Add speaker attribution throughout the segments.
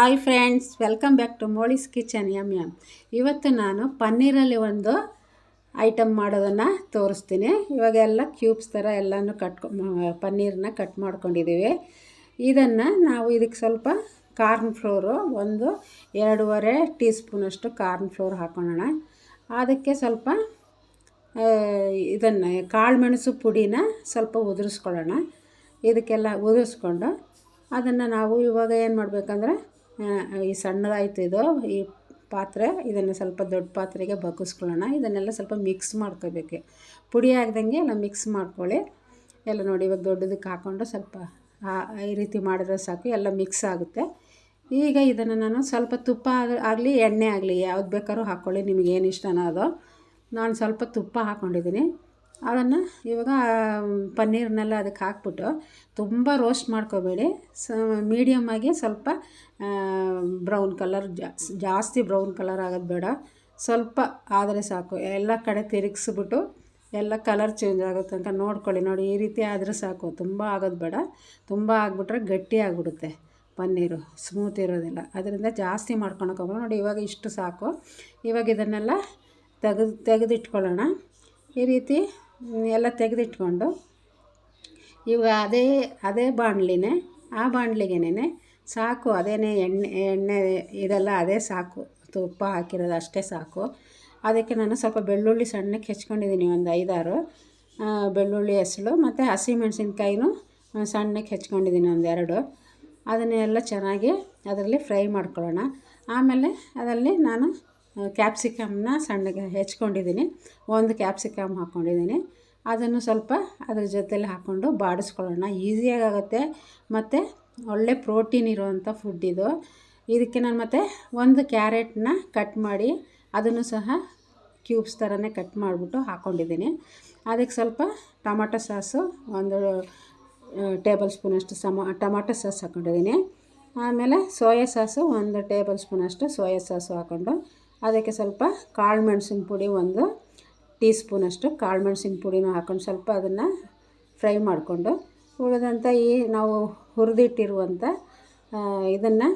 Speaker 1: Hi friends, welcome back to Moli's kitchen hmm hmm ಇವತ್ತು ನಾನು ಪನ್ನೀರಲ್ಲಿ ಒಂದು ಐಟಮ್ ಮಾಡೋದನ್ನು ತೋರಿಸ್ತೀನಿ. ಇವಾಗ ಎಲ್ಲ ಕ್ಯೂಬ್ಸ್ ಥರ ಎಲ್ಲನೂ ಕಟ್ಕೊ ಪನ್ನೀರನ್ನ ಕಟ್ ಮಾಡ್ಕೊಂಡಿದ್ದೀವಿ. ಇದನ್ನು ನಾವು ಇದಕ್ಕೆ ಸ್ವಲ್ಪ ಕಾರ್ನ್ ಫ್ಲೋರು, ಒಂದು ಎರಡೂವರೆ ಟೀ ಸ್ಪೂನಷ್ಟು ಕಾರ್ನ್ ಫ್ಲೋರ್ ಹಾಕೊಳ್ಳೋಣ. ಅದಕ್ಕೆ ಸ್ವಲ್ಪ ಇದನ್ನು ಕಾಳು ಮೆಣಸು ಪುಡಿನ ಸ್ವಲ್ಪ ಉದುರಿಸ್ಕೊಳ್ಳೋಣ. ಇದಕ್ಕೆಲ್ಲ ಉದುರಿಸ್ಕೊಂಡು ಅದನ್ನು ನಾವು ಇವಾಗ ಏನು ಮಾಡಬೇಕಂದ್ರೆ ಈ ಸಣ್ಣದಾಯಿತು ಇದು. ಈ ಪಾತ್ರೆ, ಇದನ್ನು ಸ್ವಲ್ಪ ದೊಡ್ಡ ಪಾತ್ರೆಗೆ ಬಗ್ಗಿಸ್ಕೊಳ್ಳೋಣ. ಇದನ್ನೆಲ್ಲ ಸ್ವಲ್ಪ ಮಿಕ್ಸ್ ಮಾಡ್ಕೋಬೇಕು ಪುಡಿ ಆಗ್ದಂಗೆ ಎಲ್ಲ ಮಿಕ್ಸ್ ಮಾಡ್ಕೊಳ್ಳಿ. ಎಲ್ಲ ನೋಡಿ, ಇವಾಗ ದೊಡ್ಡದಕ್ಕೆ ಹಾಕ್ಕೊಂಡು ಸ್ವಲ್ಪ ಈ ರೀತಿ ಮಾಡಿದ್ರೆ ಸಾಕು. ಎಲ್ಲ ಮಿಕ್ಸ್ ಆಗುತ್ತೆ. ಈಗ ಇದನ್ನು ನಾನು ಸ್ವಲ್ಪ ತುಪ್ಪ ಆಗಲಿ, ಎಣ್ಣೆ ಆಗಲಿ, ಯಾವ್ದು ಬೇಕಾದ್ರೂ ಹಾಕ್ಕೊಳ್ಳಿ ನಿಮಗೇನು ಇಷ್ಟನೋ ಅದು. ನಾನು ಸ್ವಲ್ಪ ತುಪ್ಪ ಹಾಕ್ಕೊಂಡಿದ್ದೀನಿ ಅದನ್ನು ಇವಾಗ ಪನ್ನೀರ್ನೆಲ್ಲ ಅದಕ್ಕೆ ಹಾಕ್ಬಿಟ್ಟು ತುಂಬ ರೋಸ್ಟ್ ಮಾಡ್ಕೋಬೇಡಿ. ಸ ಮೀಡಿಯಮ್ಮಾಗಿ ಸ್ವಲ್ಪ ಬ್ರೌನ್ ಕಲರ್ ಜಾಸ್ತಿ ಬ್ರೌನ್ ಕಲರ್ ಆಗೋದು ಬೇಡ. ಸ್ವಲ್ಪ ಆದರೆ ಸಾಕು. ಎಲ್ಲ ಕಡೆ ತಿರುಗಿಸ್ಬಿಟ್ಟು ಎಲ್ಲ ಕಲರ್ ಚೇಂಜ್ ಆಗುತ್ತೆ ಅಂತ ನೋಡ್ಕೊಳ್ಳಿ. ನೋಡಿ, ಈ ರೀತಿ ಆದರೆ ಸಾಕು. ತುಂಬ ಆಗೋದು ಬೇಡ. ತುಂಬ ಆಗಿಬಿಟ್ರೆ ಗಟ್ಟಿ ಆಗಿಬಿಡುತ್ತೆ ಪನ್ನೀರು. ಸ್ಮೂತ್ ಇರೋದಿಲ್ಲ. ಅದರಿಂದ ಜಾಸ್ತಿ ಮಾಡ್ಕೊಳಕ್ಕೆ ಹೋಗೋಣ ನೋಡಿ, ಇವಾಗ ಇಷ್ಟು ಸಾಕು. ಇವಾಗ ಇದನ್ನೆಲ್ಲ ತೆಗೆದು, ತೆಗೆದಿಟ್ಕೊಳ್ಳೋಣ. ಈ ರೀತಿ ಎಲ್ಲ ತೆಗೆದಿಟ್ಕೊಂಡು ಇವಾಗ ಅದೇ ಅದೇ ಬಾಣಲಿನೇ, ಆ ಬಾಣಲಿಗೆನೇ ಸಾಕು, ಅದೇನೇ ಎಣ್ಣೆ ಎಣ್ಣೆ ಇದೆಲ್ಲ ಅದೇ ಸಾಕು, ತುಪ್ಪ ಹಾಕಿರೋದು ಅಷ್ಟೇ ಸಾಕು. ಅದಕ್ಕೆ ನಾನು ಸ್ವಲ್ಪ ಬೆಳ್ಳುಳ್ಳಿ ಸಣ್ಣಕ್ಕೆ ಹೆಚ್ಕೊಂಡಿದ್ದೀನಿ, ಒಂದು ಐದಾರು ಬೆಳ್ಳುಳ್ಳಿ ಹೆಸಳು ಮತ್ತು ಹಸಿಮೆಣ್ಸಿನ್ಕಾಯಿನೂ ಸಣ್ಣಕ್ಕೆ ಹೆಚ್ಕೊಂಡಿದ್ದೀನಿ ಒಂದೆರಡು ಅದನ್ನೆಲ್ಲ ಚೆನ್ನಾಗಿ ಅದರಲ್ಲಿ ಫ್ರೈ ಮಾಡ್ಕೊಳ್ಳೋಣ. ಆಮೇಲೆ ಅದರಲ್ಲಿ ನಾನು ಕ್ಯಾಪ್ಸಿಕಮ್ನ ಸಣ್ಣಗೆ ಹೆಚ್ಕೊಂಡಿದ್ದೀನಿ. ಒಂದು ಕ್ಯಾಪ್ಸಿಕಮ್ ಹಾಕ್ಕೊಂಡಿದ್ದೀನಿ. ಅದನ್ನು ಸ್ವಲ್ಪ ಅದ್ರ ಜೊತೆಲಿ ಹಾಕ್ಕೊಂಡು ಬಾಡಿಸ್ಕೊಳ್ಳೋಣ. ಈಸಿಯಾಗಿ ಆಗುತ್ತೆ ಮತ್ತು ಒಳ್ಳೆ ಪ್ರೋಟೀನ್ ಇರುವಂಥ ಫುಡ್ ಇದು. ಇದಕ್ಕೆ ನಾನು ಮತ್ತು ಒಂದು ಕ್ಯಾರೆಟ್ನ ಕಟ್ ಮಾಡಿ ಅದನ್ನು ಸಹ ಕ್ಯೂಬ್ಸ್ ಥರನೇ ಕಟ್ ಮಾಡಿಬಿಟ್ಟು ಹಾಕ್ಕೊಂಡಿದ್ದೀನಿ. ಅದಕ್ಕೆ ಸ್ವಲ್ಪ ಟೊಮಾಟೊ ಸಾಸು, ಒಂದು ಟೇಬಲ್ ಸ್ಪೂನಷ್ಟು ಸಮ, ಟೊಮಾಟೊ ಸಾಸ್ ಹಾಕ್ಕೊಂಡಿದ್ದೀನಿ. ಆಮೇಲೆ ಸೋಯಾ ಸಾಸು, ಒಂದು ಟೇಬಲ್ ಸ್ಪೂನಷ್ಟು ಸೋಯಾ ಸಾಸು ಹಾಕ್ಕೊಂಡು ಅದಕ್ಕೆ ಸ್ವಲ್ಪ ಕಾಳು ಮೆಣಸಿನ ಪುಡಿ ಒಂದು ಟೀ ಸ್ಪೂನಷ್ಟು ಕಾಳು ಮೆಣಸಿನ ಪುಡಿನೂ ಹಾಕ್ಕೊಂಡು ಸ್ವಲ್ಪ ಅದನ್ನು ಫ್ರೈ ಮಾಡಿಕೊಂಡು ಉಳಿದಂಥ ಈ ನಾವು ಹುರಿದಿಟ್ಟಿರುವಂಥ ಇದನ್ನು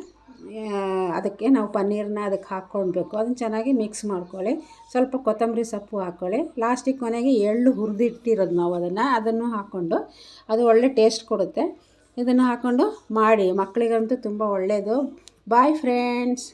Speaker 1: ಅದಕ್ಕೆ ನಾವು ಪನ್ನೀರನ್ನ ಅದಕ್ಕೆ ಹಾಕ್ಕೊಳ್ಬೇಕು. ಅದನ್ನು ಚೆನ್ನಾಗಿ ಮಿಕ್ಸ್ ಮಾಡ್ಕೊಳ್ಳಿ. ಸ್ವಲ್ಪ ಕೊತ್ತಂಬರಿ ಸೊಪ್ಪು ಹಾಕ್ಕೊಳ್ಳಿ. ಲಾಸ್ಟಿಗೆ ಕೊನೆಗೆ ಎಳ್ಳು ಹುರಿದಿಟ್ಟಿರೋದು ನಾವು ಅದನ್ನು. ಅದನ್ನು ಹಾಕ್ಕೊಂಡು ಅದು ಒಳ್ಳೆ ಟೇಸ್ಟ್ ಕೊಡುತ್ತೆ. ಇದನ್ನು ಹಾಕ್ಕೊಂಡು ಮಾಡಿ. ಮಕ್ಕಳಿಗಂತೂ ತುಂಬ ಒಳ್ಳೆಯದು. Bye friends